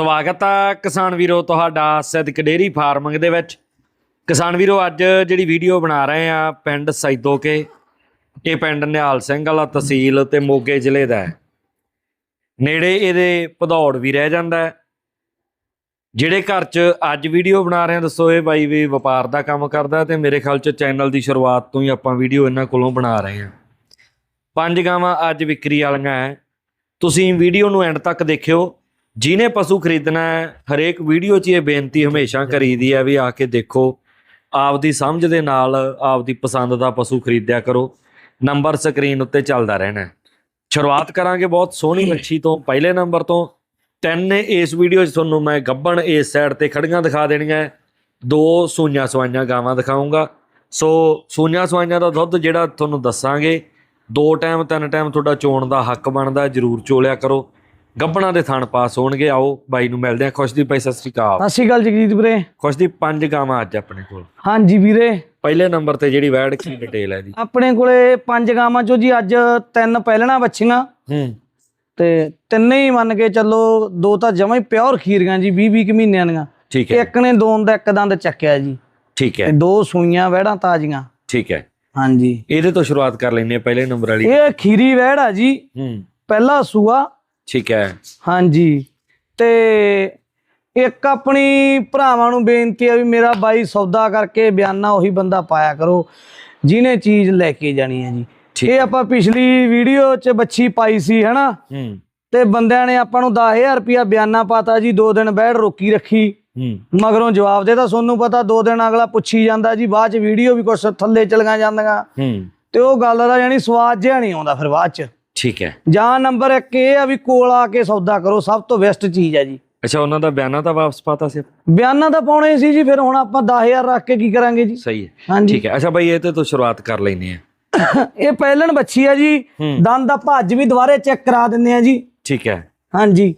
ਸਵਾਗਤ ਆ ਕਿਸਾਨ ਵੀਰੋ ਤੁਹਾਡਾ ਸਿੱਧਕ ਡੇਰੀ ਫਾਰਮਿੰਗ ਦੇ ਵਿੱਚ। ਕਿਸਾਨ ਵੀਰੋ, ਅੱਜ ਜਿਹੜੀ ਵੀਡੀਓ ਬਣਾ ਰਹੇ ਆ ਪਿੰਡ ਸੈਦੋਕੇ, ਇਹ ਪਿੰਡ ਨਿਹਾਲ ਸਿੰਘ ਵਾਲਾ ਤਹਿਸੀਲ ਤੇ ਮੋਗੇ ਜ਼ਿਲ੍ਹੇ ਦਾ ਹੈ। ਨੇੜੇ ਇਹਦੇ ਭਦੌੜ ਵੀ ਰਹਿ ਜਾਂਦਾ ਜਿਹੜੇ ਘਰ 'ਚ ਅੱਜ ਵੀਡੀਓ ਬਣਾ ਰਹੇ ਆ, ਦੱਸੋ ਇਹ ਬਾਈ ਵੀ ਵਪਾਰ ਦਾ ਕੰਮ ਕਰਦਾ ਤੇ ਮੇਰੇ ਖਿਆਲ 'ਚ ਚੈਨਲ ਦੀ ਸ਼ੁਰੂਆਤ ਤੋਂ ਹੀ ਆਪਾਂ ਵੀਡੀਓ ਇਹਨਾਂ ਕੋਲੋਂ ਬਣਾ ਰਹੇ ਆ। ਪੰਜ ਗਾਵਾਂ ਅੱਜ ਵਿਕਰੀ ਵਾਲੀਆਂ ਹੈ। ਤੁਸੀਂ ਵੀਡੀਓ ਨੂੰ ਐਂਡ ਤੱਕ ਦੇਖਿਓ। ਜਿਹਨੇ ਪਸ਼ੂ ਖਰੀਦਣਾ ਹੈ ਹਰੇਕ ਵੀਡੀਓ 'ਚ ਇਹ ਬੇਨਤੀ ਹਮੇਸ਼ਾ ਕਰੀਦੀ ਹੈ ਵੀ ਆ ਕੇ ਦੇਖੋ ਆਪਦੀ ਸਮਝ ਦੇ ਨਾਲ ਆਪਦੀ ਪਸੰਦ ਦਾ ਪਸ਼ੂ ਖਰੀਦਿਆ ਕਰੋ। ਨੰਬਰ ਸਕਰੀਨ ਉੱਤੇ ਚੱਲਦਾ ਰਹਿਣਾ ਹੈ। ਸ਼ੁਰੂਆਤ ਕਰਾਂਗੇ ਬਹੁਤ ਸੋਹਣੀ ਮੱਛੀ ਤੋਂ ਪਹਿਲੇ ਨੰਬਰ ਤੋਂ। ਤਿੰਨ ਨੇ ਇਸ ਵੀਡੀਓ 'ਚ ਤੁਹਾਨੂੰ ਮੈਂ ਗੱਬਣ ਇਸ ਸਾਈਡ ਤੇ ਖੜੀਆਂ ਦਿਖਾ ਦੇਣੀਆਂ। ਦੋ ਸੂਈਆਂ ਸਵਾਈਆਂ ਗਾਵਾਂ ਦਿਖਾਉਂਗਾ। ਸੋ ਸੂਈਆਂ ਸਵਾਈਆਂ ਦਾ ਦੁੱਧ ਜਿਹੜਾ ਤੁਹਾਨੂੰ ਦੱਸਾਂਗੇ ਦੋ ਟਾਈਮ ਤਿੰਨ ਟਾਈਮ ਤੁਹਾਡਾ ਚੋਣ ਦਾ ਹੱਕ ਬਣਦਾ ਜਰੂਰ ਚੋਲਿਆ ਕਰੋ। ਗੱਬਣਾ ਦੇ ਥਣ ਪਾਸ ਹੋਣਗੇ ਆਓ ਬਾਈ ਨੂੰ ਮਿਲਦੇ ਆ ਖੁਸ਼ਦੀਪ ਭਾਈ ਸਤਿ ਸ੍ਰੀ ਅਕਾਲ। ਸਤਿ ਸ਼੍ਰੀ ਅਕਾਲ ਜਗਜੀਤ ਵੀਰੇ। ਖੁਸ਼ਦੀਪ ਪੰਜ ਗਾਵਾਂ ਅੱਜ ਆਪਣੇ ਕੋਲ। ਹਾਂਜੀ ਵੀਰੇ। ਪਹਿਲੇ ਨੰਬਰ ਤੇ ਜਿਹੜੀ ਵੈੜ ਕੀ ਡਿਟੇਲ ਹੈ ਦੀ ਆਪਣੇ ਕੋਲੇ ਪੰਜ ਗਾਵਾਂ ਚੋਂ ਜੀ ਅੱਜ ਤਿੰਨ ਪਹਿਲਣਾ ਬੱਚੀਆਂ। ਹੂੰ। ਤੇ ਤਿੰਨੇ ਹੀ ਮੰਨ ਕੇ ਚੱਲੋ ਦੋ ਤਾਂ ਜਮਾਂ ਹੀ ਪਿਓਰ ਖੀਰੀਆਂ ਜੀ 20 20 ਮਹੀਨਿਆਂ ਦੀਆਂ। ਠੀਕ ਹੈ। ਇੱਕ ਨੇ ਦੋਨ ਦਾ ਇੱਕ ਦੰਦ ਚੱਕਿਆ ਜੀ। ਠੀਕ ਤੇ ਹੈ ਦੋ ਸੂਈਆਂ ਵਹਿੜਾਂ ਤਾਜ਼ੀਆਂ। ਠੀਕ ਹੈ। ਹਾਂਜੀ। ਇਹਦੇ ਤੋਂ ਸ਼ੁਰੂਆਤ ਕਰ ਲੈਂਦੇ ਆ ਪਹਿਲੇ ਨੰਬਰ ਵਾਲੀ। ਇਹ ਖੀਰੀ ਵਹਿੜ ਆ ਜੀ। ਹੂੰ। ਪਹਿਲਾ ਸੂਆ ਠੀਕ ਹੈ। ਹਾਂਜੀ। ਤੇ ਇੱਕ ਆਪਣੀ ਭਰਾਵਾਂ ਨੂੰ ਬੇਨਤੀ ਹੈ ਵੀ ਮੇਰਾ ਬਾਈ ਸੌਦਾ ਕਰਕੇ ਬਿਆਨਾ ਉਹੀ ਬੰਦਾ ਪਾਇਆ ਕਰੋ ਜਿਹਨੇ ਚੀਜ਼ ਲੈ ਕੇ ਜਾਣੀ ਹੈ ਜੀ। ਇਹ ਆਪਾਂ ਪਿਛਲੀ ਵੀਡੀਓ 'ਚ ਬੱਚੀ ਪਾਈ ਸੀ ਹਨਾ? ਤੇ ਬੰਦਿਆਂ ਨੇ ਆਪਾਂ ਨੂੰ 10000 ਰੁਪਿਆ ਬਿਆਨਾ ਪਾਤਾ ਜੀ ਦੋ ਦਿਨ ਬੈਠ ਰੋਕੀ ਰੱਖੀ। ਮਗਰੋਂ ਜਵਾਬ ਦੇ ਤਾਂ ਸੋਨੂੰ ਪਤਾ ਦੋ ਦਿਨ ਅਗਲਾ ਪੁੱਛੀ ਜਾਂਦਾ ਜੀ ਬਾਅਦ 'ਚ ਵੀਡੀਓ ਵੀ ਕੁਛ ਥੱਲੇ ਚਲੀਆਂ ਜਾਂਦੀਆਂ। ਤੇ ਉਹ ਗੱਲ ਦਾ ਯਾਨੀ ਸਵਾਦ ਜਿਹਾ ਨਹੀਂ ਆਉਂਦਾ ਫਿਰ ਬਾਅਦ 'ਚ। ਠੀਕ ਹੈ। ਜਾਂ ਨੰਬਰ 1 ਇਹ ਆ ਵੀ ਕੋਲ ਆ ਕੇ ਸੌਦਾ ਕਰੋ ਸਭ ਤੋਂ ਬੈਸਟ ਚੀਜ਼ ਹੈ ਜੀ। ਅੱਛਾ ਉਹਨਾਂ ਦਾ ਬਿਆਨਾ ਤਾਂ ਵਾਪਸ ਪਾਤਾ ਸੀ ਬਿਆਨਾ ਤਾਂ ਪਾਉਣੇ ਸੀ ਜੀ ਫਿਰ ਹੁਣ ਆਪਾਂ 10000 ਰੱਖ ਕੇ ਕੀ ਕਰਾਂਗੇ ਜੀ। ਸਹੀ ਹੈ। ਹਾਂਜੀ। ਠੀਕ ਹੈ। ਅੱਛਾ ਬਾਈ ਇਹ ਤੇ ਤੋਂ ਸ਼ੁਰੂਆਤ ਕਰ ਲੈਂਦੇ ਆ। ਇਹ ਪਹਿਲਣ ਬੱਚੀ ਆ ਜੀ। ਦੰਦ ਦਾ ਭੱਜ ਵੀ ਦੁਬਾਰੇ ਚੈੱਕ ਕਰਾ ਦਿੰਦੇ ਆ ਜੀ। ਠੀਕ ਹੈ। ਹਾਂਜੀ।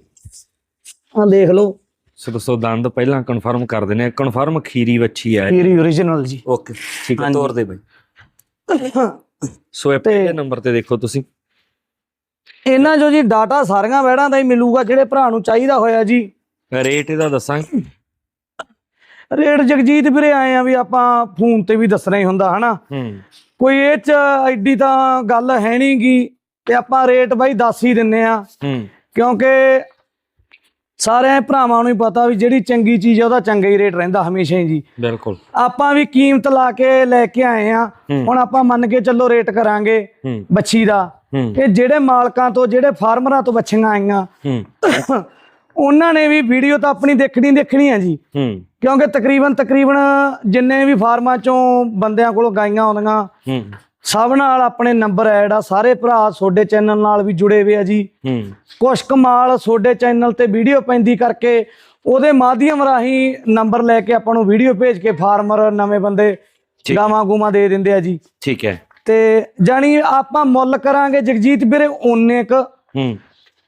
ਆ ਦੇਖ ਲਓ। ਸੋ ਦੋਸਤੋ ਦੰਦ ਪਹਿਲਾਂ ਕਨਫਰਮ ਕਰ ਦਿੰਦੇ ਆ। ਕਨਫਰਮ ਖੀਰੀ ਵੱਛੀ ਹੈ ਪੀਰੀ ਓਰੀਜਨਲ ਜੀ। ਓਕੇ ਠੀਕ ਹੈ। ਤੋਰ ਦੇ ਬਾਈ। ਸੋ ਇਹ ਪਹਿਲੇ ਨੰਬਰ ਤੇ ਦੇਖੋ ਤੁਸੀਂ। ਇਹਨਾਂ ਜੋ ਜੀ ਡਾਟਾ ਸਾਰੀਆਂ ਵੈੜਾਂ ਦਾ ਹੀ ਮਿਲੂਗਾ ਜਿਹੜੇ ਭਰਾ ਨੂੰ ਚਾਹੀਦਾ ਹੋਇਆ ਜੀ। ਰੇਟ ਇਹਦਾ ਦੱਸਾਂਗੇ ਰੇਟ ਜਗਜੀਤ ਵੀਰੇ ਆਏ ਆ ਵੀ ਆਪਾਂ ਫੋਨ ਤੇ ਵੀ ਦੱਸਣਾ ਹੀ ਹੁੰਦਾ ਹਨਾ? ਕੋਈ ਇਹ ਚ ਐਡੀ ਤਾਂ ਗੱਲ ਹੈ ਨਹੀਂ ਗੀ ਤੇ ਆਪਾਂ ਰੇਟ ਬਾਈ ਦੱਸ ਹੀ ਦਿੰਨੇ ਆ। ਹੂੰ। ਕਿਉਂਕਿ ਸਾਰਿਆਂ ਭਰਾਵਾਂ ਨੂੰ ਹੀ ਪਤਾ ਵੀ ਜਿਹੜੀ ਚੰਗੀ ਚੀਜ਼ ਆ ਉਹਦਾ ਚੰਗਾ ਹੀ ਰੇਟ ਰਹਿੰਦਾ ਹਮੇਸ਼ਾ ਹੀ ਜੀ। ਬਿਲਕੁਲ। ਆਪਾਂ ਵੀ ਕੀਮਤ ਲਾ ਕੇ ਲੈ ਕੇ ਆਏ ਆ। ਹੁਣ ਆਪਾਂ ਮੰਨ ਕੇ ਚੱਲੋ ਰੇਟ ਕਰਾਂਗੇ ਬੱਚੀ ਦਾ। ਇਹ ਜਿਹੜੇ ਮਾਲਕਾਂ ਤੋਂ ਜਿਹੜੇ ਫਾਰਮਰਾਂ ਤੋਂ ਬੱਚੀਆਂ ਆਈਆਂ। ਉਹਨਾਂ ਨੇ ਵੀ ਵੀਡੀਓ ਤਾਂ ਆਪਣੀ ਦੇਖਣੀ ਦੇਖਣੀ ਆ ਜੀ। ਕਿਉਂਕਿ ਤਕਰੀਬਨ ਤਕਰੀਬਨ ਜਿੰਨੇ ਵੀ ਫਾਰਮਾਂ ਚੋਂ ਬੰਦਿਆਂ ਕੋਲੋਂ ਗਾਈਆਂ ਆਉਂਦੀਆਂ ਸਭ ਨਾਲ ਆਪਣੇ ਨੰਬਰ ਐਡ ਆ। ਸਾਰੇ ਭਰਾ ਤੁਹਾਡੇ ਚੈਨਲ ਨਾਲ ਵੀ ਜੁੜੇ ਹੋਏ ਆ ਜੀ। ਹੂੰ। ਕੁਛ ਕਮਾਲ ਤੁਹਾਡੇ ਚੈਨਲ ਤੇ ਵੀਡੀਓ ਪੈਂਦੀ ਕਰਕੇ ਉਹਦੇ ਮਾਧਿਅਮ ਰਾਹੀਂ ਨੰਬਰ ਲੈ ਕੇ ਆਪਾਂ ਨੂੰ ਵੀਡੀਓ ਭੇਜ ਕੇ ਫਾਰਮਰ ਨਵੇਂ ਬੰਦੇ। ਗਾਵਾਂ ਗੂਮਾਂ ਦੇ ਦਿੰਦੇ ਆ ਜੀ। ਠੀਕ ਹੈ। ਤੇ ਜਾਨੀ ਆਪਾਂ ਮੁੱਲ ਕਰਾਂਗੇ ਜਗਜੀਤ ਵੀਰੇ ਓਨੇ ਕ। ਹੂੰ।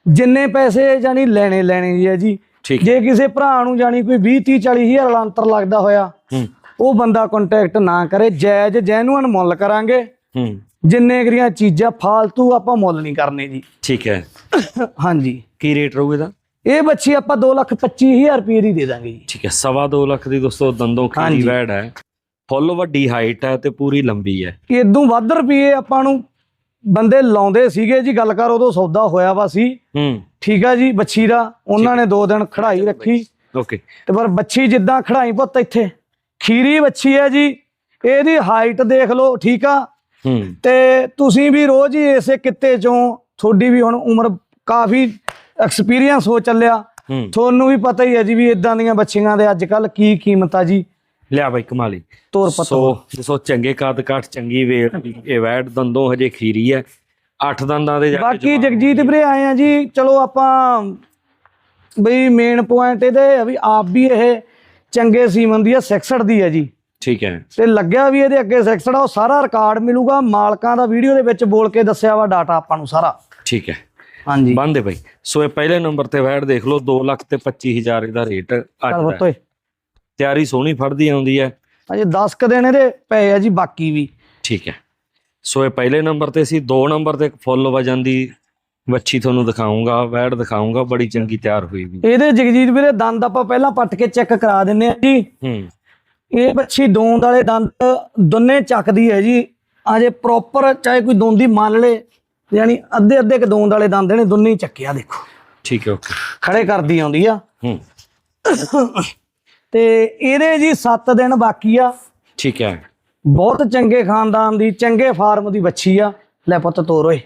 ਜਿੰਨੇ ਪੈਸੇ ਜਾਨੀ ਲੈਣੇ ਲੈਣੇ ਹੀ ਜੀ। ਜੇ ਕਿਸੇ ਭਰਾ ਨੂੰ ਜਾਨੀ ਕੋਈ 20 30 40 ਹਜ਼ਾਰ ਵਾਲਾ ਅੰਤਰ ਲੱਗਦਾ ਹੋਇਆ ਉਹ ਬੰਦਾ ਕੰਟੈਕਟ ਨਾ ਕਰੇ ਜਾਇਜ਼ ਜੈਨੂਅਨ ਮੁੱਲ ਕਰਾਂਗੇ। ਹੂੰ। ਜਿੰਨੇ ਕਰੀਆਂ ਚੀਜ਼ਾਂ ਫਾਲਤੂ ਆਪਾਂ ਮੁੱਲ ਨਹੀਂ ਕਰਨੇ ਜੀ। ਠੀਕ ਹੈ। ਹਾਂਜੀ। ਕੀ ਰੇਟ ਰਹੂ ਇਹਦਾ? ਇਹ ਬੱਚੀ ਆਪਾਂ 225000 ਰੁਪਏ ਦੀ ਦੇ ਦਾਂਗੇ ਜੀ। ਠੀਕ ਹੈ ਸਵਾ ਦੋ ਲੱਖ ਦੀ ਦੋਸਤੋ ਦੰਦੋਂ ਖੀਰੀ। ਵੈੜ ਹੈ। ਫੁੱਲ ਵੱਡੀ ਹਾਈਟ ਹੈ ਤੇ ਪੂਰੀ ਲੰਬੀ ਹੈ। ਇਦੋਂ ਵੱਧ ਰੁਪਏ ਆਪਾਂ ਨੂੰ ਬੰਦੇ ਲਾਉਂਦੇ ਸੀਗੇ ਜੀ ਗੱਲ ਕਰ ਉਦੋਂ ਸੌਦਾ ਹੋਇਆ ਵਾ ਸੀ। ਹੂੰ। ਠੀਕ ਆ ਜੀ ਬੱਚੀ ਦਾ ਉਹਨਾਂ ਨੇ ਦੋ ਦਿਨ ਖੜਾਈ ਰੱਖੀ। ਓਕੇ। ਤੇ ਪਰ ਬੱਚੀ ਜਿੱਦਾਂ ਖੜਾਈ ਪੁੱਤ ਇੱਥੇ ਖੀਰੀ ਬੱਚੀ ਹੈ ਜੀ ਇਹਦੀ ਹਾਈਟ ਦੇਖ ਲਓ ਠੀਕ ਆ? ਹੂੰ। ਤੇ ਤੁਸੀਂ ਵੀ ਰੋਜ਼ ਹੀ ਇਸੇ ਕਿੱਤੇ ਚੋਂ ਤੁਹਾਡੀ ਵੀ ਹੁਣ ਉਮਰ ਕਾਫੀ ਐਕਸਪੀਰੀਅੰਸ ਹੋ ਚੱਲਿਆ। ਤੁਹਾਨੂੰ ਵੀ ਪਤਾ ਹੀ ਹੈ ਜੀ ਵੀ ਇਦਾਂ ਦੀਆਂ ਬੱਚੀਆਂ ਦੇ ਅੱਜ ਕੱਲ ਕੀ ਕੀਮਤ ਆ ਜੀ। ਲਿਆ ਬਾਈ ਕਮਾਲੀ। ਤੋਰ ਪਤਾ ਸੋ ਚੰਗੇ ਕੱਦ ਕਾਠ ਚੰਗੀ ਵੇਲ। ਇਹ ਵੈੜ ਦੰਦੋਂ ਹਜੇ ਖੀਰੀ ਹੈ ਅੱਠ ਦੰਦਾਂ ਦੇ ਬਾਕੀ ਜਗਜੀਤ ਵੀਰੇ ਆਏ ਆ ਜੀ ਚਲੋ ਆਪਾਂ ਬਈ ਮੇਨ ਪੁਆਇੰਟ ਇਹਦੇ ਵੀ ਆਪ ਵੀ ਇਹ ਚੰਗੇ ਸੀਮਨ ਦੀ ਆ 66 ਦੀ ਆ ਜੀ। ਠੀਕ ਹੈ ਤੇ ਲੱਗਿਆ ਵੀ ਇਹਦੇ ਅੱਗੇ 66 ਆ ਉਹ ਸਾਰਾ ਰਿਕਾਰਡ ਮਿਲੂਗਾ ਮਾਲਕਾਂ ਦਾ ਵੀਡੀਓ ਦੇ ਵਿੱਚ ਬੋਲ ਕੇ ਦੱਸਿਆ ਵਾ ਡਾਟਾ ਆਪਾਂ ਨੂੰ ਸਾਰਾ। ਠੀਕ ਹੈ ਹਾਂਜੀ। ਬੰਦੇ ਬਾਈ। ਸੋ ਇਹ ਪਹਿਲੇ ਨੰਬਰ ਤੇ ਵੈੜ ਦੇਖ ਲਓ 2 ਲੱਖ ਤੇ 25000 ਇਹਦਾ ਰੇਟ ਅੱਜ ਹੈ। ਤਿਆਰੀ ਸੋਹਣੀ ਫੜਦੀ ਆਉਂਦੀ ਹੈ। ਅਜੇ 10 ਕ ਦਿਨ ਇਹਦੇ ਪਏ ਆ ਜੀ ਬਾਕੀ ਵੀ। ਠੀਕ ਹੈ। ਸੋ ਇਹ ਪਹਿਲੇ ਨੰਬਰ ਤੇ ਸੀ ਦੋ ਨੰਬਰ ਤੇ ਇੱਕ ਫੁੱਲ ਵਜਨ ਦੀ ਵੱਛੀ ਤੁਹਾਨੂੰ ਦਿਖਾਉਂਗਾ ਵੈੜ ਦਿਖਾਉਂਗਾ ਬੜੀ ਚੰਗੀ ਤਿਆਰ ਹੋਈ ਵੀ। ਇਹਦੇ ਜਗਜੀਤ ਵੀਰੇ ਦੰਦ ਆਪਾਂ ਪਹਿਲਾਂ ਪੱਟ ਕੇ ਚੈੱਕ ਕਰਾ ਦਿੰਨੇ ਆ ਜੀ। ਹੂੰ। ਇਹ ਬੱਚੀ ਦੋਂਦ ਵਾਲੇ ਦੰਦ ਦੋਨੇ ਚੱਕਦੀ ਹੈ ਜੀ। ਅਜੇ ਪ੍ਰੋਪਰ ਚਾਹੇ ਕੋਈ ਦੋਂਦੀ ਮੰਨ ਲੇ ਯਾਨੀ ਅੱਧੇ ਅੱਧੇ ਕ ਦੋਂਦ ਵਾਲੇ ਦੰਦ ਨੇ ਦੋਨੇ ਹੀ ਚੱਕਿਆ ਦੇਖੋ। ਠੀਕ ਹੈ ਓਕੇ। ਖੜੇ ਕਰਦੀ ਆਉਂਦੀ ਆ। ਹੂੰ। ਤੇ ਇਹਦੇ ਜੀ 7 ਦਿਨ ਬਾਕੀ ਆ। ਠੀਕ ਹੈ। ਬਹੁਤ ਚੰਗੇ ਖਾਨਦਾਨ ਦੀ ਚੰਗੇ ਫਾਰਮ ਦੀ ਬੱਚੀ ਆ। ਲੈ ਪੁੱਤ ਤੋਰ ਓਏ।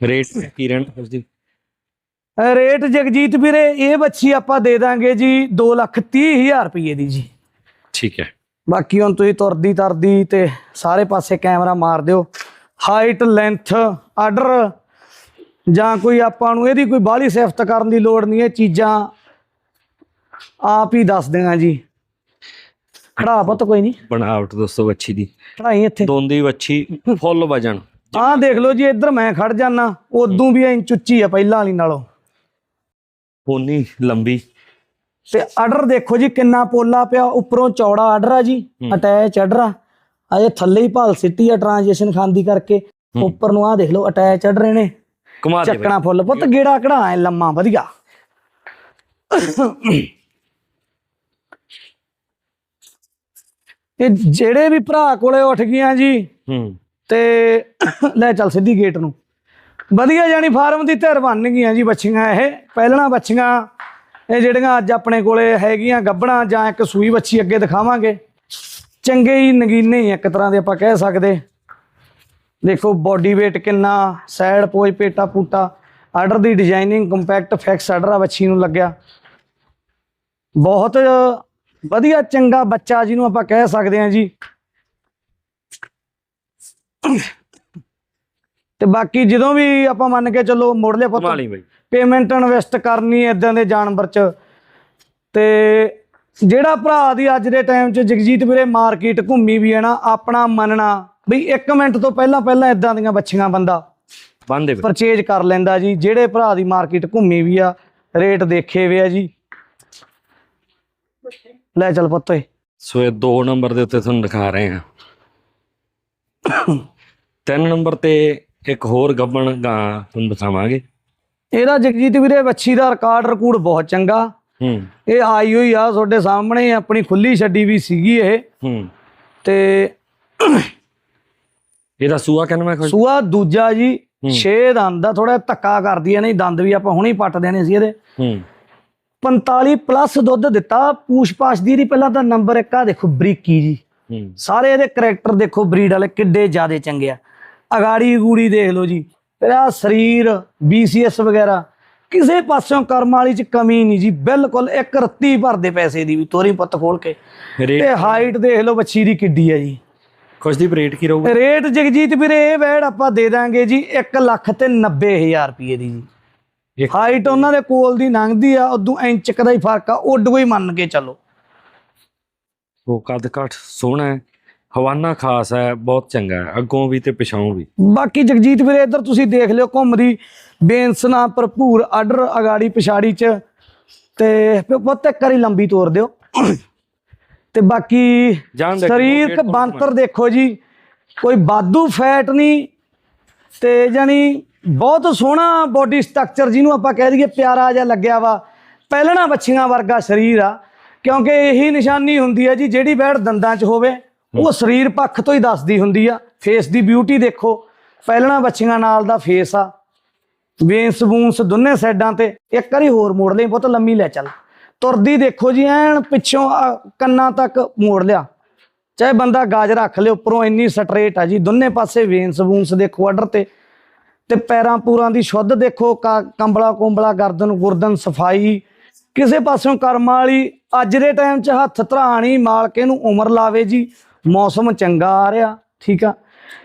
ਰੇਟ ਕੀ ਰਹਿਣਾ ਜੀ? ਰੇਟ ਜਗਜੀਤ ਵੀਰੇ ਇਹ ਬੱਚੀ ਆਪਾਂ ਦੇ ਦਾਂਗੇ ਜੀ 2 ਲੱਖ 30 ਹਜ਼ਾਰ ਰੁਪਏ ਦੀ ਜੀ। ਠੀਕ ਹੈ। ਬਾਕੀ ਹੁਣ ਤੁਸੀਂ ਤੁਰਦੀ ਤਰਦੀ ਤੇ ਸਾਰੇ ਪਾਸੇ ਕੈਮਰਾ ਮਾਰ ਦਿਓ। ਹਾਈਟ ਲੈਂਥ ਆਰਡਰ ਜਾਂ ਕੋਈ ਆਪਾਂ ਨੂੰ ਇਹਦੀ ਕੋਈ ਬਾਹਲੀ ਸਿਫਤ ਕਰਨ ਦੀ ਲੋੜ ਨਹੀਂ ਇਹ ਚੀਜ਼ਾਂ ਆਪ ਹੀ ਦੱਸ ਦੇਣਾ ਜੀ। ਖੜਾ ਪੁੱਤ ਕੋਈ ਨਹੀਂ। ਬਣਾਵਟ ਦੋਸਤੋ ਵੱਛੀ ਦੀ। ਖੜਾਈ ਇੱਥੇ। ਦੋਂਦੀ ਵੱਛੀ ਫੁੱਲ ਵਜਣ। ਆਹ ਦੇਖ ਲਓ ਜੀ ਇੱਧਰ ਮੈਂ ਖੜ ਜਾਣਾ ਉਦੋਂ ਵੀ ਇੰਚ ਉੱਚੀ ਆ ਪਹਿਲਾਂ ਵਾਲੀ ਨਾਲੋਂ। ਪੋਨੀ ਲੰਬੀ। ਤੇ ਆਰਡਰ ਦੇਖੋ ਜੀ ਕਿੰਨਾ ਪੋਲਾ ਪਿਆ। ਉੱਪਰੋਂ ਚੌੜਾ ਆਰਡਰ ਆ ਜੀ ਅਟੈਚ ਆਰਡਰ ਆ। ਅਜੇ ਥੱਲੇ ਹੀ ਭਾਲ ਸਿੱਟੀ ਆ ਟ੍ਰਾਂਜੀਸ਼ਨ ਖਾਂਦੀ ਕਰਕੇ। ਉੱਪਰ ਨੂੰ ਆ ਦੇਖ ਲਓ ਅਟੈਚ ਆਰਡਰ ਨੇ ਕਮਾ ਦੇ ਚੱਕਣਾ ਫੁੱਲ ਪੁੱਤ ਗੇੜਾ ਕਢਾ ਐ ਲੰਮਾ ਵਧੀਆ। ਤੇ ਜਿਹੜੇ ਵੀ ਭਰਾ ਕੋਲੇ ਉੱਠ ਗਈਆਂ ਜੀ ਹੂੰ। ਤੇ ਲੈ ਚੱਲ ਸਿੱਧੀ ਗੇਟ ਨੂੰ। ਵਧੀਆ ਜਾਨੀ ਫਾਰਮ ਦੀ ਧਿਰ ਬਣ ਗਈਆਂ ਜੀ ਬੱਚੀਆਂ ਇਹ ਪਹਿਲਣਾ ਬੱਚੀਆਂ। ਇਹ ਜਿਹੜੀਆਂ ਅੱਜ ਆਪਣੇ ਕੋਲੇ ਹੈਗੀਆਂ ਗੱਬਣਾ ਜਾਂ ਇੱਕ ਸੂਈ ਬੱਚੀ ਅੱਗੇ ਦਿਖਾਵਾਂਗੇ। ਚੰਗੇ ਹੀ ਨਗੀਨੇ ਹੀ ਇੱਕ ਤਰ੍ਹਾਂ ਦੇ ਆਪਾਂ ਕਹਿ ਸਕਦੇ। ਦੇਖੋ ਬਾਡੀ weight ਕਿੰਨਾ ਸਾਈਡ ਪੋਜ ਪੇਟਾ ਪੂਟਾ ਆਰਡਰ ਦੀ ਡਿਜ਼ਾਈਨਿੰਗ ਕੰਪੈਕਟ ਫਿਕਸ ਆਰਡਰ ਆ ਬੱਚੀ ਨੂੰ ਲੱਗਿਆ। ਬਹੁਤ ਵਧੀਆ ਚੰਗਾ ਬੱਚਾ ਜਿਹਨੂੰ ਆਪਾਂ ਕਹਿ ਸਕਦੇ ਹਾਂ ਜੀ। ਤੇ ਬਾਕੀ ਜਦੋਂ ਵੀ ਆਪਾਂ ਮੰਨ ਕੇ ਚੱਲੋ ਮੋੜ ਲਿਆ ਪੁੱਤ ਕਮਾ ਲਈ ਬਾਈ। ਪੇਮੈਂਟ ਇਨਵੈਸਟ ਕਰਨੀ ਇਦਾਂ ਦੇ ਜਾਨਵਰ ਚ। ਤੇ ਜਿਹੜਾ ਭਰਾ ਦੀ ਅੱਜ ਦੇ ਟਾਈਮ 'ਚ ਜਗਜੀਤ ਵੀਰੇ ਮਾਰਕੀਟ ਘੁੰਮੀ ਵੀ ਹੈ ਨਾ ਆਪਣਾ ਮੰਨਣਾ ਬਈ 1 ਮਿੰਟ ਤੋਂ ਪਹਿਲਾਂ ਪਹਿਲਾਂ ਇਦਾਂ ਦੀਆਂ ਬੱਚੀਆਂ ਬੰਦਾ ਬੰਦੇ ਪਰਚੇਜ ਕਰ ਲੈਂਦਾ ਜੀ ਜਿਹੜੇ ਭਰਾ ਦੀ ਮਾਰਕੀਟ ਘੁੰਮੀ ਵੀ ਆ ਰੇਟ ਦੇਖੇ ਵੇ ਆ ਜੀ। ਲੈ ਚੱਲ ਪੁੱਤ ਓਏ। ਸੋ ਇਹ ਦੋ ਨੰਬਰ ਦੇ ਉੱਤੇ ਤੁਹਾਨੂੰ ਦਿਖਾ ਰਹੇ ਹਾਂ। ਤਿੰਨ ਨੰਬਰ ਤੇ ਇੱਕ ਹੋਰ ਗੱਬਣ ਗਾਂ ਤੁਹਾਨੂੰ ਦਿਖਾਵਾਂਗੇ। ਇਹਦਾ ਜਗਜੀਤ ਵੀਰੇ ਬੱਚੀ ਦਾ ਰਿਕਾਰਡ ਰਿਕੂਡ ਬਹੁਤ ਚੰਗਾ। ਹੂੰ। ਇਹ ਆਈ ਹੋਈ ਆ ਤੁਹਾਡੇ ਸਾਹਮਣੇ ਆਪਣੀ ਖੁੱਲੀ ਛੱਡੀ ਵੀ ਸੀਗੀ ਇਹ। ਹੂੰ। ਤੇ ਇਹਦਾ ਸੂਆ ਕਹਿੰਦਾ ਮੈਂ ਖੁਸ਼ ਸੂਆ ਦੂਜਾ ਜੀ 6 ਦੰਦ ਦਾ ਥੋੜਾ ਧੱਕਾ ਕਰਦੀ ਆ ਨਹੀਂ ਦੰਦ ਵੀ ਆਪਾਂ ਹੁਣੇ ਹੀ ਪੱਟ ਦੇਣੇ ਸੀ ਇਹਦੇ। ਹੂੰ। 45 ਪਲੱਸ ਦੁੱਧ ਦਿੱਤਾ। ਪੂਛ-ਪਾਛ ਦੀ ਦੀ ਪਹਿਲਾਂ ਤਾਂ ਨੰਬਰ 1 ਆ ਦੇਖੋ ਬਰੀਕੀ ਜੀ। ਸਾਰੇ ਇਹਦੇ ਕਰੈਕਟਰ ਦੇਖੋ ਬਰੀਡ ਵਾਲੇ ਕਿੱਡੇ ਜ਼ਿਆਦੇ ਚੰਗੇ ਆ। ਅਗਾੜੀ ਗੂੜੀ ਦੇਖ ਲਓ ਜੀ। ਫਿਰ ਆਹ ਸਰੀਰ BCS ਵਗੈਰਾ ਕਿਸੇ ਪਾਸਿਓਂ ਕਰਮ ਵਾਲੀ ਚ ਕਮੀ ਨਹੀਂ ਜੀ। ਬਿਲਕੁਲ ਇੱਕ ਰੱਤੀ ਭਰਦੇ ਪੈਸੇ ਦੀ ਵੀ ਤੋਰੀ ਪੁੱਤ ਖੋਲ ਕੇ। ਤੇ ਹਾਈਟ ਦੇਖ ਲਓ ਬੱਚੀ ਦੀ ਕਿੱਡੀ ਆ ਜੀ। ਖੁਸ਼ ਦੀ ਰੇਟ ਕੀ ਰਹੂਗਾ? ਰੇਟ ਜਗਜੀਤ ਵੀਰੇ ਇਹ ਵੈੜ ਆਪਾਂ ਦੇ ਦਾਂਗੇ ਜੀ 1 ਲੱਖ ਤੇ 90000 ਰੁਪਏ ਦੀ ਜੀ। ਹਾਈਟ ਉਹਨਾਂ ਦੇ ਕੋਲ ਦੀ ਲੰਘਦੀ ਆ ਉਦੋਂ ਇੰਚ ਦਾ ਹੀ ਫ਼ਰਕ ਆ ਉੱਡ ਹੀ ਮੰਨ ਕੇ ਚੱਲੋ। ਉਹ ਕੱਦ ਕਾਠ ਸੋਹਣਾ ਹੈ ਹਵਾਨਾ ਖਾਸ ਹੈ ਬਹੁਤ ਚੰਗਾ ਹੈ ਅੱਗੋਂ ਵੀ ਤੇ ਪਿਛਾਂ ਵੀ। ਬਾਕੀ ਜਗਜੀਤ ਵੀਰੇ ਇੱਧਰ ਤੁਸੀਂ ਦੇਖ ਲਿਓ ਘੁੰਮਦੀ ਬੇਂਸਨਾ ਭਰਪੂਰ ਆਰਡਰ ਅਗਾੜੀ ਪਿਛਾੜੀ ਚ ਤੇ ਪੁੱਤ ਇੱਕ ਵਾਰੀ ਲੰਬੀ ਤੋਰ ਦਿਓ। ਤੇ ਬਾਕੀ ਸਰੀਰਕ ਬੰਤਰ ਦੇਖੋ ਜੀ ਕੋਈ ਬਾਦੂ ਫੈਟ ਨਹੀਂ ਤੇ ਜਾਨੀ ਬਹੁਤ ਸੋਹਣਾ ਬੋਡੀ ਸਟਰਕਚਰ ਜਿਹਨੂੰ ਆਪਾਂ ਕਹਿ ਦਈਏ, ਪਿਆਰਾ ਜਿਹਾ ਲੱਗਿਆ ਵਾ। ਪਹਿਲਣਾ ਬੱਚੀਆਂ ਵਰਗਾ ਸਰੀਰ ਆ, ਕਿਉਂਕਿ ਇਹੀ ਨਿਸ਼ਾਨੀ ਹੁੰਦੀ ਹੈ ਜੀ, ਜਿਹੜੀ ਬੈੜ ਦੰਦਾਂ 'ਚ ਹੋਵੇ, ਉਹ ਸਰੀਰ ਪੱਖ ਤੋਂ ਹੀ ਦੱਸਦੀ ਹੁੰਦੀ ਆ। ਫੇਸ ਦੀ ਬਿਊਟੀ ਦੇਖੋ, ਪਹਿਲਣਾ ਬੱਚੀਆਂ ਨਾਲ ਦਾ ਫੇਸ ਆ। ਵੇਂਸ ਵੂੰਸ ਦੋਨੇ ਸਾਈਡਾਂ ਤੇ, ਇੱਕ ਵਾਰੀ ਹੋਰ ਮੋੜ ਲਈ, ਬਹੁਤ ਲੰਮੀ ਲੈ ਚੱਲ। ਤੁਰਦੀ ਦੇਖੋ ਜੀ, ਐਨ ਪਿੱਛੋਂ ਕੰਨਾਂ ਤੱਕ ਮੋੜ ਲਿਆ। ਚਾਹੇ ਬੰਦਾ ਗਾਜ ਰੱਖ ਲੇ, ਉੱਪਰੋਂ ਇੰਨੀ ਸਟਰੇਟ ਆ ਜੀ, ਦੋਨੇ ਪਾਸੇ ਵੇਨਸ ਵੂੰਸ ਦੇਖੋ ਆਰਡਰ ਤੇ। ਤੇ ਪੈਰਾਂ ਪੂਰਾਂ ਦੀ ਸ਼ੁੱਧ ਦੇਖੋ ਕੰਬਲਾ ਕੁੰਬਲਾ ਗਰਦਨ ਗੁਰਦਨ ਸਫ਼ਾਈ। ਕਿਸੇ ਪਾਸਿਓਂ ਕਰਮ ਵਾਲੀ ਅੱਜ ਦੇ ਟਾਈਮ 'ਚ ਹੱਥ ਧਰਾਣੀ ਮਾਲਕੇ ਨੂੰ ਉਮਰ ਲਾਵੇ ਜੀ। ਮੌਸਮ ਚੰਗਾ ਆ ਰਿਹਾ ਠੀਕ ਆ।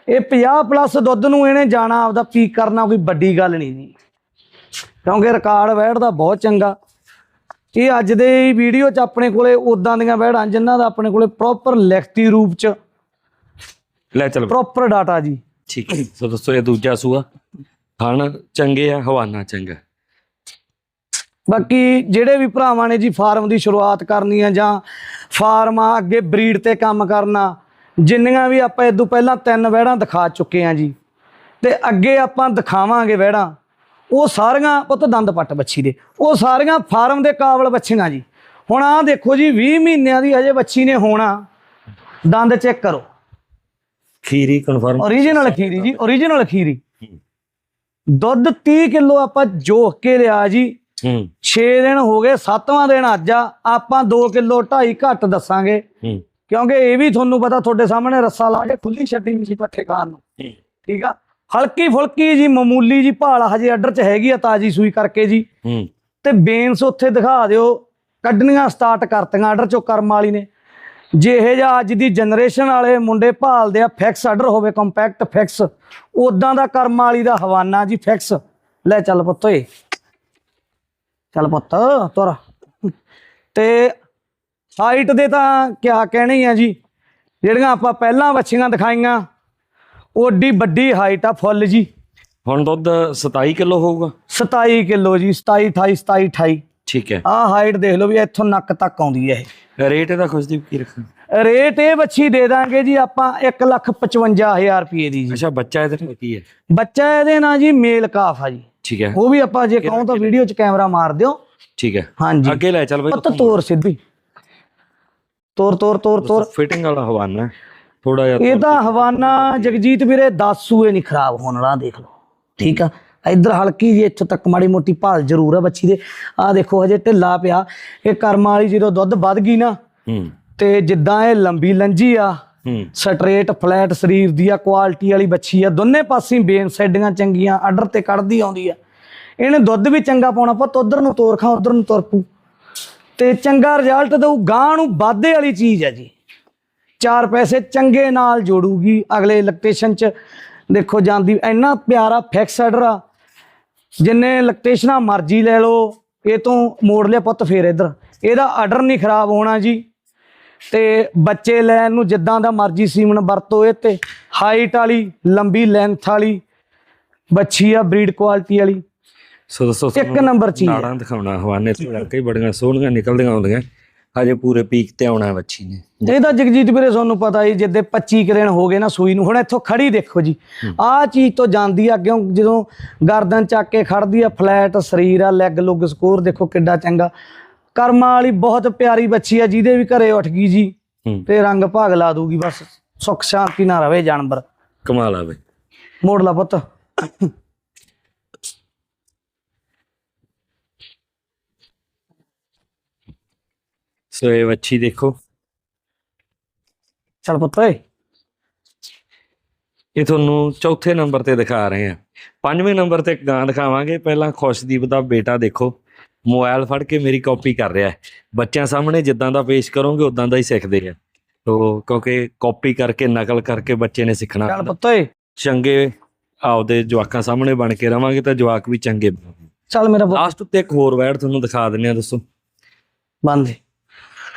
ਇਹ 50 ਪਲੱਸ ਦੁੱਧ ਨੂੰ ਇਹਨੇ ਜਾਣਾ ਆਪਦਾ ਪੀਕ ਕਰਨਾ ਕੋਈ ਵੱਡੀ ਗੱਲ ਨਹੀਂ ਜੀ। ਕਿਉਂਕਿ ਰਿਕਾਰਡ ਬੈਠਦਾ ਬਹੁਤ ਚੰਗਾ। ਇਹ ਅੱਜ ਦੇ ਵੀਡੀਓ 'ਚ ਆਪਣੇ ਕੋਲੇ ਉਦਾਂ ਦੀਆਂ ਬੈੜਾਂ ਜਿਨ੍ਹਾਂ ਦਾ ਆਪਣੇ ਕੋਲੇ ਪ੍ਰੋਪਰ ਲਿਖਤੀ ਰੂਪ 'ਚ ਲੈ ਚੱਲ। ਪ੍ਰੋਪਰ ਡਾਟਾ ਜੀ। ਠੀਕ ਹੈ। ਸੋ ਦੋਸਤੋ, ਇਹ ਦੂਜਾ ਸੂਆ। ਖਾਣ ਚੰਗੇ ਆ ਹਵਾਨਾ ਚੰਗਾ। ਬਾਕੀ ਜਿਹੜੇ ਵੀ ਭਰਾਵਾਂ ਨੇ ਜੀ ਫਾਰਮ ਦੀ ਸ਼ੁਰੂਆਤ ਕਰਨੀ ਆ ਜਾਂ ਫਾਰਮ ਆ ਅੱਗੇ ਬਰੀਡ ਤੇ ਕੰਮ ਕਰਨਾ, ਜਿੰਨੀਆਂ ਵੀ ਆਪਾਂ ਇਦੋਂ ਪਹਿਲਾਂ ਤਿੰਨ ਵਹਿੜਾਂ ਦਿਖਾ ਚੁੱਕੇ ਆ ਜੀ, ਤੇ ਅੱਗੇ ਆਪਾਂ ਦਿਖਾਵਾਂਗੇ ਵਹਿੜਾਂ, ਉਹ ਸਾਰੀਆਂ ਪੁੱਤ ਦੰਦ ਪੱਟ ਬੱਚੀ ਦੇ, ਉਹ ਸਾਰੀਆਂ ਫਾਰਮ ਦੇ ਕਾਬਲ ਬੱਚੀਆਂ ਜੀ। ਹੁਣ ਆਹ ਦੇਖੋ ਜੀ 20 ਮਹੀਨਿਆਂ ਦੀ ਹਜੇ ਬੱਚੀ ਨੇ ਹੋਣਾ, ਦੰਦ ਚੈੱਕ ਕਰੋ। ਖੀਰੀ ਕਨਫਰਮ ਓਰੀਜਨਲ ਖੀਰੀ ਜੀ ਓਰੀਜਨਲ ਖੀਰੀ। ਦੁੱਧ 30 ਕਿਲੋ ਆਪਾਂ ਜੋਖ ਕੇ ਲਿਆ ਜੀ। ਹੂੰ। 6 ਦਿਨ ਹੋ ਗਏ 7ਵਾਂ ਦਿਨ ਅੱਜ ਆ ਆਪਾਂ 2 ਕਿਲੋ 2.5 ਘੱਟ ਦੱਸਾਂਗੇ। ਹੂੰ। ਕਿਉਂਕਿ ਇਹ ਵੀ ਤੁਹਾਨੂੰ ਪਤਾ ਤੁਹਾਡੇ ਸਾਹਮਣੇ ਰੱਸਾ ਲਾ ਕੇ ਖੁੱਲੀ ਛੱਡੀ ਵੀ ਸੀ ਪੱਠੇ ਖਾਣ ਨੂੰ। ਠੀਕ ਆ? ਹਲਕੀ ਫੁਲਕੀ ਜੀ ਮਾਮੂਲੀ ਜੀ ਭਾਲ ਹਜੇ ਆਰਡਰ ਚ ਹੈਗੀ ਆ ਤਾਜੀ ਸੂਈ ਕਰਕੇ ਜੀ। ਹੂੰ। ਤੇ ਬੇਨਸ ਉੱਥੇ ਦਿਖਾ ਦਿਓ ਕੱਢਣੀਆਂ ਸਟਾਰਟ ਕਰਤੀਆਂ ਆਰਡਰ ਚੋਂ ਕਰਮ ਵਾਲੀ ਨੇ। ਜੇ ਇਹ ਜਿਹਾ ਅੱਜ ਦੀ ਜਨਰੇਸ਼ਨ ਵਾਲੇ ਮੁੰਡੇ ਭਾਲਦੇ ਆ ਫਿਕਸ ਆਰਡਰ ਹੋਵੇ ਕੰਪੈਕਟ ਫਿਕਸ ਉਦਾਂ ਦਾ ਕਰਮ ਵਾਲੀ ਦਾ ਹਵਾਨਾ ਜੀ ਫਿਕਸ ਲੈ ਚੱਲ ਪੁੱਤ ਓਏ। ਚੱਲ ਪੁੱਤ ਤੁਰ। ਤੇ ਹਾਈਟ ਦੇ ਤਾਂ ਕਿਆ ਕਹਿਣੇ ਆ ਜੀ ਜਿਹੜੀਆਂ ਆਪਾਂ ਪਹਿਲਾਂ ਵੱਛੀਆਂ ਦਿਖਾਈਆਂ ਓਡੀ ਵੱਡੀ ਹਾਈਟ ਆ ਫੁੱਲ ਜੀ। ਹੁਣ ਦੁੱਧ 27 ਕਿਲੋ ਹੋਊਗਾ। 27 ਕਿਲੋ ਜੀ 27 28 27 28 ਠੀਕ ਹੈ। ਆਹ ਹਾਈਟ ਦੇਖ ਲਓ ਵੀ ਇੱਥੋਂ ਨੱਕ ਤੱਕ ਆਉਂਦੀ ਹੈ ਰੇਟ ਇਹਦਾ ਖੁਸ਼ਦੀਪ ਕੀ ਰੱਖਾਂ? ਇਹ ਰੇਟ ਇਹ ਵੱਛੀ ਦੇ ਦਾਂਗੇ ਜੀ ਆਪਾਂ 155000 ਰੁਪਏ ਦੀ ਜੀ। ਅੱਛਾ ਬੱਚਾ ਇਹਦੇ ਨਾਲ ਕੀ ਹੈ? ਬੱਚਾ ਇਹਦੇ ਨਾਲ ਜੀ ਮੇਲ ਕਾਫ ਆ ਜੀ। ਠੀਕ ਹੈ। ਉਹ ਵੀ ਆਪਾਂ ਜੇ ਕਹੋ ਤਾਂ ਵੀਡੀਓ 'ਚ ਕੈਮਰਾ ਮਾਰ ਦਿਓ। ਠੀਕ ਹੈ। ਹਾਂਜੀ। ਅੱਗੇ ਲੈ ਚੱਲ ਬਈ। ਪੁੱਤ ਤੋਰ ਸਿੱਧੀ। ਤੋਰ ਤੋਰ ਤੋਰ ਤੋਰ। ਫਿਟਿੰਗ ਵਾਲਾ ਹਵਾਨਾ ਥੋੜਾ ਜਿਹਾ ਇਹ ਤਾਂ ਹਵਾਨਾ ਜਗਜੀਤ ਵੀਰੇ 10 ਸੂਏ ਨਹੀਂ ਖਰਾਬ ਹੋਣ ਵਾਲਾ ਦੇਖ ਲਓ। ਠੀਕ ਆ? ਇੱਧਰ ਹਲਕੀ ਜੀ ਇੱਥੋਂ ਤੱਕ ਮਾੜੀ ਮੋਟੀ ਭਾਲ ਜ਼ਰੂਰ ਆ ਬੱਚੀ ਦੇ। ਆਹ ਦੇਖੋ ਹਜੇ ਢਿੱਲਾ ਪਿਆ। ਇਹ ਕਰਮ ਵਾਲੀ ਜਦੋਂ ਦੁੱਧ ਵੱਧ ਗਈ ਨਾ ਤੇ ਜਿੱਦਾਂ ਇਹ ਲੰਬੀ ਲੰਜੀ ਆ ਸਟਰੇਟ ਫਲੈਟ ਸਰੀਰ ਦੀ ਆ ਕੁਆਲਿਟੀ ਵਾਲੀ ਬੱਚੀ ਆ ਦੋਨੇ ਪਾਸੇ ਬੇਨ ਸਾਈਡਾਂ ਚੰਗੀਆਂ ਆਰਡਰ ਤੇ ਕੱਢਦੀ ਆਉਂਦੀ ਆ। ਇਹਨੇ ਦੁੱਧ ਵੀ ਚੰਗਾ ਪਾਉਣਾ ਪੁੱਤ ਉਧਰ ਨੂੰ ਤੋਰ ਖਾਂ ਉਧਰ ਨੂੰ ਤੁਰ ਪੂ ਤੇ ਚੰਗਾ ਰਿਜ਼ਲਟ ਦਊ ਗਾਂ ਨੂੰ ਵਾਧੇ ਵਾਲੀ ਚੀਜ਼ ਆ ਜੀ। ਚਾਰ ਪੈਸੇ ਚੰਗੇ ਨਾਲ ਜੋੜੂਗੀ ਅਗਲੇ ਇਲੈਕਟ੍ਰੀਸ਼ਨ ਚ। ਦੇਖੋ ਜਾਂਦੀ ਇੰਨਾ ਪਿਆਰਾ ਫਿਕਸ ਆਰਡਰ ਆ। ਜਿੰਨੇ ਇਲੈਕਟ੍ਰੀਸ਼ਨਾਂ ਮਰਜ਼ੀ ਲੈ ਲਓ ਇਹ ਤੋਂ ਮੋੜ ਲਿਆ ਪੁੱਤ ਫੇਰ ਇੱਧਰ। ਇਹਦਾ ਆਰਡਰ ਨਹੀਂ ਖਰਾਬ ਹੋਣਾ ਜੀ। ਤੇ ਬੱਚੇ ਲੈਣ ਨੂੰ ਜਿੱਦਾਂ ਦਾ ਮਰਜ਼ੀ ਸੀਮਨ ਵਰਤੋ ਇਹ ਤੇ। ਹਾਈਟ ਵਾਲੀ ਲੰਬੀ ਲੈਂਥ ਵਾਲੀ ਬੱਚੀ ਆ ਬਰੀਡ ਕੁਆਲਿਟੀ ਵਾਲੀ। ਸੋ ਦੱਸੋ ਇੱਕ ਨੰਬਰ ਚੀਜ਼। ਨਾੜਾਂ ਦਿਖਾਉਣਾ ਹਵਾਨੇ ਤੇ ਕਈ ਬੜੀਆਂ ਸੋਹਣੀਆਂ ਨਿਕਲਦੀਆਂ ਆਉਂਦੀਆਂ ਹਜੇ ਪੂਰੇ ਪੀਕ ਤੇ ਆਉਣਾ ਬੱਚੀ ਨੇ। ਇਹ ਤਾਂ ਜਗਜੀਤ ਵੀਰੇ ਤੁਹਾਨੂੰ ਪਤਾ ਹੀ ਜਿੱਦੇ 25 ਕੁ ਦਿਨ ਹੋ ਗਏ ਨਾ ਸੂਈ ਨੂੰ ਹੁਣ ਇੱਥੋਂ ਖੜੀ ਦੇਖੋ ਜੀ। ਆਹ ਚੀਜ਼ ਤੋਂ ਜਾਂਦੀ ਆ ਅੱਗਿਓਂ ਜਦੋਂ ਗਰਦਨ ਚੱਕ ਕੇ ਖੜਦੀ ਆ ਫਲੈਟ ਸਰੀਰ ਆ ਲੈਗ ਲੁੱਗ ਸਕੋਰ ਦੇਖੋ ਕਿੱਡਾ ਚੰਗਾ। ਕਰਮਾਂ ਵਾਲੀ ਬਹੁਤ ਪਿਆਰੀ ਬੱਚੀ ਆ ਜਿਹਦੇ ਵੀ ਘਰੇ ਉੱਠ ਗਈ ਜੀ ਤੇ ਰੰਗ ਭਾਗ ਲਾ ਦੂਗੀ ਬਸ। ਸੁੱਖ ਸ਼ਾਂਤੀ ਨਾਲ ਰਵੇ ਜਾਨਵਰ। ਕਮਾਲ ਆ ਬਈ। ਮੋੜ ਲਾ ਪੁੱਤ। ਸੋ ਇਹ ਵੱਛੀ ਦੇਖੋ। ਚੱਲ ਪੁੱਤ ਓਏ। ਇਹ ਤੁਹਾਨੂੰ ਚੌਥੇ ਨੰਬਰ ਤੇ ਦਿਖਾ ਰਹੇ ਆ ਪੰਜਵੇਂ ਨੰਬਰ ਤੇ ਇੱਕ ਗਾਂ ਦਿਖਾਵਾਂਗੇ। ਪਹਿਲਾਂ ਖੁਸ਼ਦੀਪ ਦਾ ਬੇਟਾ ਦੇਖੋ। ਮੋਬਾਈਲ ਫੜ ਕੇ ਮੇਰੀ ਕਾਪੀ ਕਰ ਰਿਹਾ ਹੈ। ਬੱਚਿਆਂ ਸਾਹਮਣੇ ਜਿੱਦਾਂ ਦਾ ਪੇਸ਼ ਕਰੋਗੇ ਉਦਾਂ ਦਾ ਹੀ ਸਿੱਖਦੇ ਆ। ਤੋ ਕਿਉਂਕਿ ਕਾਪੀ ਕਰਕੇ ਨਕਲ ਕਰਕੇ ਬੱਚੇ ਨੇ ਸਿੱਖਣਾ। ਚੱਲ ਪੁੱਤ ਓਏ। ਚੰਗੇ ਆਪਦੇ ਜਵਾਕਾਂ ਸਾਹਮਣੇ ਬਣ ਕੇ ਰਵਾਂਗੇ ਤਾਂ ਜਵਾਕ ਵੀ ਚੰਗੇ ਚੱਲ ਮੇਰਾ ਲਾਸਟ ਉੱਤੇ ਇੱਕ ਹੋਰ ਵੈਡ ਤੁਹਾਨੂੰ ਦਿਖਾ ਦਿੰਨੇ ਆ ਦੱਸੋ। ਬੰਦ।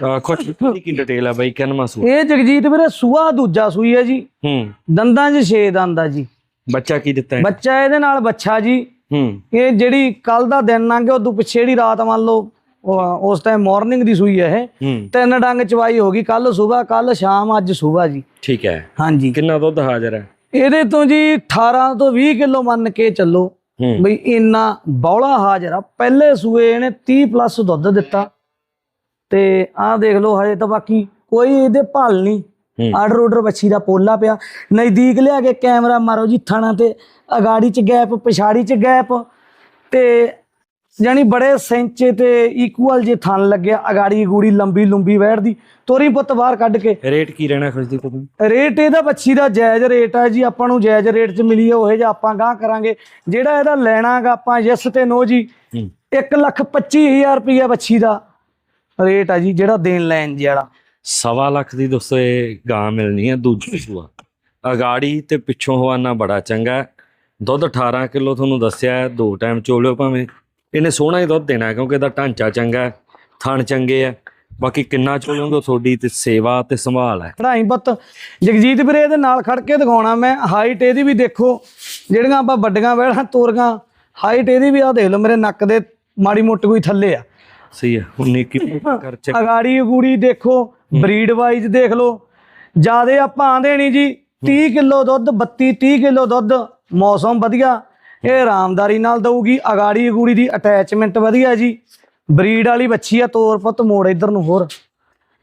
ਦੀ ਕੀ ਡਿਟੇਲ ਆ ਬਾਈ ਕਿੰਨਵਾਂ ਸੂ ਇਹ ਜਗਜੀਤ ਵੀਰੇ ਸੂਆ ਦੂਜਾ ਸੂਈ ਹੈ ਜੀ। ਹੂੰ। ਦੰਦਾਂ 'ਚ ਛੇ ਦੰਦ ਆ ਜੀ। ਬੱਚਾ ਕੀ ਦਿੱਤਾ ਹੈ? ਬੱਚਾ ਇਹਦੇ ਨਾਲ ਬੱਚਾ ਜੀ। ਹੂੰ। ਇਹ ਜਿਹੜੀ ਕੱਲ ਦਾ ਦਿਨ ਲੰਘ ਗਿਆ ਉਦੋਂ ਪਿੱਛੇ ਜਿਹੜੀ ਰਾਤ ਮੰਨ ਲਓ ਉਸ ਟਾਈਮ ਮਾਰਨਿੰਗ ਦੀ ਸੂਈ ਹੈ ਇਹ। ਤਿੰਨ ਡੰਗ ਚਵਾਈ ਹੋ ਗਈ ਕੱਲ ਸਵੇਰ ਕੱਲ ਸ਼ਾਮ ਅੱਜ ਸਵੇਰ ਜੀ। ਠੀਕ ਹੈ। ਹਾਂਜੀ। ਕਿੰਨਾ ਦੁੱਧ ਹਾਜ਼ਰ ਹੈ? ਇਹਦੇ ਤੋਂ ਜੀ 18 ਤੋਂ 20 ਕਿਲੋ ਮੰਨ ਕੇ ਚੱਲੋ। ਬਈ ਇੰਨਾ ਬੌਲਾ ਹਾਜ਼ਰ ਆ। ਪਹਿਲੇ ਸੂਏ ਇਹਨੇ 30 ਪਲੱਸ ਦੁੱਧ ਦਿੱਤਾ। ਤੇ ਆਹ ਦੇਖ ਲਓ ਹਜੇ ਤਾਂ ਬਾਕੀ ਕੋਈ ਇਹਦੇ ਭਲ ਨਹੀਂ। ਆਰਡਰ ਆਰਡਰ ਬੱਚੀ ਦਾ ਪੋਲਾ ਪਿਆ। ਨਜ਼ਦੀਕ ਲਿਆ ਕੇ ਕੈਮਰਾ ਮਾਰੋ ਜੀ ਥਣਾ ਤੇ। ਅਗਾੜੀ ਚ ਗੈਪ ਪਿਛਾੜੀ ਚ ਗੈਪ। ਤੇ ਜਾਨੀ ਬੜੇ ਸੈਂਚੇ ਤੇ ਇਕੁਅਲ ਜੇ ਥਣ ਲੱਗਿਆ। ਅਗਾੜੀ ਗੂੜੀ ਲੰਬੀ ਲੰਬੀ ਵੈੜਦੀ ਤੋਰੀ ਪੁੱਤ ਬਾਹਰ ਕੱਢ ਕੇ। ਰੇਟ ਕੀ ਰਹਿਣਾ ਖੁਸ਼ਦੀਪ ਦਾ ਰੇਟ ਇਹਦਾ ਬੱਚੀ ਦਾ ਜਾਇਜ਼ ਰੇਟ ਆ ਜੀ। ਆਪਾਂ ਨੂੰ ਜਾਇਜ਼ ਰੇਟ 'ਚ ਮਿਲੀ ਹੈ ਉਹ ਜਿਹਾ ਆਪਾਂ ਗਾਹ ਕਰਾਂਗੇ। ਜਿਹੜਾ ਇਹਦਾ ਲੈਣਾਗਾ ਆਪਾਂ ਯੈਸ ਤੇ ਨੋ ਜੀ। ਹੂੰ। 1 ਲੱਖ 25000 ਰੁਪਈਆ ਬੱਚੀ ਦਾ। ਰੇਟ ਆ ਜੀ ਜਿਹੜਾ ਦੇਣ ਲੈਣ ਜੀ ਵਾਲਾ। ਸਵਾ ਲੱਖ ਦੀ ਦੋਸਤੋ ਇਹ ਗਾਂ ਮਿਲਣੀ ਹੈ ਦੂਜੀ ਸੂਆ ਅਗਾੜੀ ਤੇ ਪਿੱਛੋਂ ਹਵਾਨਾ ਬੜਾ ਚੰਗਾ। ਦੁੱਧ 18 ਕਿਲੋ ਤੁਹਾਨੂੰ ਦੱਸਿਆ ਹੈ ਦੋ ਟਾਈਮ ਚੋਲਿਓ ਭਾਵੇਂ। ਇਹਨੇ ਸੋਹਣਾ ਹੀ ਦੁੱਧ ਦੇਣਾ ਕਿਉਂਕਿ ਇਹਦਾ ਢਾਂਚਾ ਚੰਗਾ ਹੈ ਥਣ ਚੰਗੇ ਹੈ। ਬਾਕੀ ਕਿੰਨਾ ਚੋਲੋਗੇ ਤੁਹਾਡੀ ਤੇ ਸੇਵਾ ਤੇ ਸੰਭਾਲ ਹੈ। ਕਢਾਈ ਪੁੱਤ ਜਗਜੀਤ ਵੀਰੇ ਇਹਦੇ ਨਾਲ ਖੜ ਕੇ ਦਿਖਾਉਣਾ ਮੈਂ। ਹਾਈਟ ਇਹਦੀ ਵੀ ਦੇਖੋ ਜਿਹੜੀਆਂ ਆਪਾਂ ਵੱਡੀਆਂ ਵੈੜਾਂ ਤੋਰੀਆਂ ਹਾਈਟ ਇਹਦੀ ਵੀ ਆ ਦੇਖ ਲਓ ਮੇਰੇ ਨੱਕ ਦੇ ਮਾੜੀ ਮੋਟੀ ਕੋਈ ਥੱਲੇ ਆ। ਸਹੀ ਹੈ 19 ਕੀ ਕਰ ਚੱਕ ਅਗਾੜੀ ਗੂੜੀ ਦੇਖੋ ਬਰੀਡ ਵਾਈਜ਼ ਦੇਖ ਲਓ। ਜਿਆਦੇ ਆਪਾਂ ਆਂਦੇ ਨਹੀਂ ਜੀ 30 ਕਿਲੋ ਦੁੱਧ 32 30 ਕਿਲੋ ਦੁੱਧ ਮੌਸਮ ਵਧੀਆ। ਇਹ ਆਰਾਮਦਾਰੀ ਨਾਲ ਦਊਗੀ ਅਗਾੜੀ ਅਗੂੜੀ ਦੀ ਅਟੈਚਮੈਂਟ ਵਧੀਆ ਜੀ। ਬਰੀਡ ਵਾਲੀ ਬੱਚੀ ਆ ਤੋਰ ਪੁੱਤ ਮੋੜ ਇਧਰ ਨੂੰ ਹੋਰ।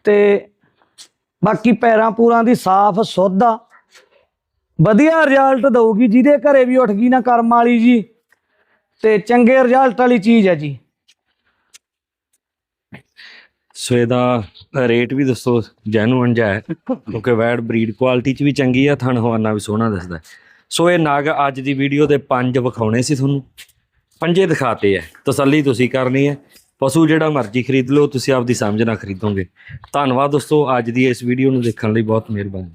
ਤੇ ਬਾਕੀ ਪੈਰਾਂ ਪੂਰਾਂ ਦੀ ਸਾਫ਼ ਸੁੱਧ ਆ। ਵਧੀਆ ਰਿਜ਼ਲਟ ਦਊਗੀ ਜਿਹਦੇ ਘਰੇ ਵੀ ਉੱਠ ਗਈ ਨਾ ਕਰਮ ਵਾਲੀ ਜੀ। ਤੇ ਚੰਗੇ ਰਿਜ਼ਲਟ ਵਾਲੀ ਚੀਜ਼ ਹੈ ਜੀ। ਸੋ ਇਹਦਾ ਰੇਟ ਵੀ ਦੱਸੋ ਜੈਨੂਨ ਜਿਹਾ ਹੈ, ਕਿਉਂਕਿ ਵੈਡ ਬਰੀਡ ਕੁਆਲਿਟੀ ਚ ਵੀ ਚੰਗੀ ਆ, ਥਣ ਹਵਾਨਾ ਵੀ ਸੋਹਣਾ ਦੱਸਦਾ ਸੋ ਇਹ ਨਾਗ ਅੱਜ ਦੀ ਵੀਡੀਓ ਦੇ ਪੰਜ ਵਿਖਾਉਣੇ ਸੀ ਤੁਹਾਨੂੰ। ਪੰਜੇ ਦਿਖਾਤੇ ਹੈ, ਤਸੱਲੀ ਤੁਸੀਂ ਕਰਨੀ ਹੈ। ਪਸ਼ੂ ਜਿਹੜਾ ਮਰਜ਼ੀ ਖਰੀਦ ਲਓ, ਤੁਸੀਂ ਆਪਦੀ ਸਮਝ ਨਾਲ ਖਰੀਦੋਗੇ। ਧੰਨਵਾਦ ਦੋਸਤੋ, ਅੱਜ ਦੀ ਇਸ ਵੀਡੀਓ ਨੂੰ ਦੇਖਣ ਲਈ ਬਹੁਤ ਮਿਹਰਬਾਨੀ।